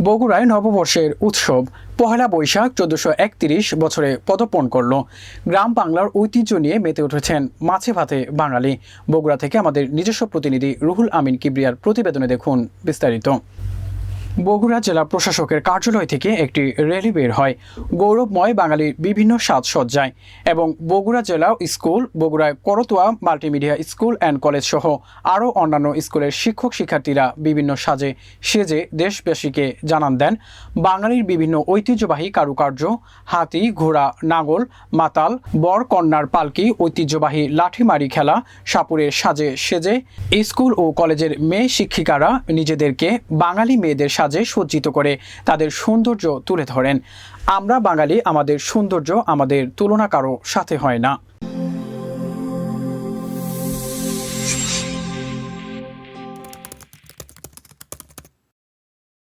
বগুড়ায় নববর্ষের উৎসব। পহেলা বৈশাখ চোদ্দশো একত্রিশ বছরে পদপণ করল। গ্রাম বাংলার ঐতিহ্য নিয়ে মেতে উঠেছেন মাছে ভাতে বাঙালি। বগুড়া থেকে আমাদের নিজস্ব প্রতিনিধি রুহুল আমিন কিবরিয়ার প্রতিবেদনে দেখুন বিস্তারিত। বগুড়া জেলা প্রশাসকের কার্যালয় থেকে একটি র্যালি বের হয়। গৌরবময় বাঙালির বিভিন্ন সাজসজ্জায় এবং বগুড়া জেলা স্কুল, বগুড়ায় Karatoya multimedia school and college সহ আরও অন্যান্য স্কুলের শিক্ষক শিক্ষার্থীরা বিভিন্ন সাজে সেজে দেশবাসীকে জানান দেন। বাঙালির বিভিন্ন ঐতিহ্যবাহী কারুকার্য, হাতি, ঘোড়া, নাগল, মাতাল, বর, কন্যার পালকি, ঐতিহ্যবাহী লাঠিমারি খেলা সাপুরের সাজে সেজে স্কুল ও কলেজের মেয়ে শিক্ষিকারা নিজেদেরকে বাঙালি মেয়েদের সাজে সজ্জিত করে তাদের সৌন্দর্য তুলে ধরেন। আমরা বাঙালি, আমাদের সৌন্দর্য আমাদের তুলনা কারও সাথে হয় না।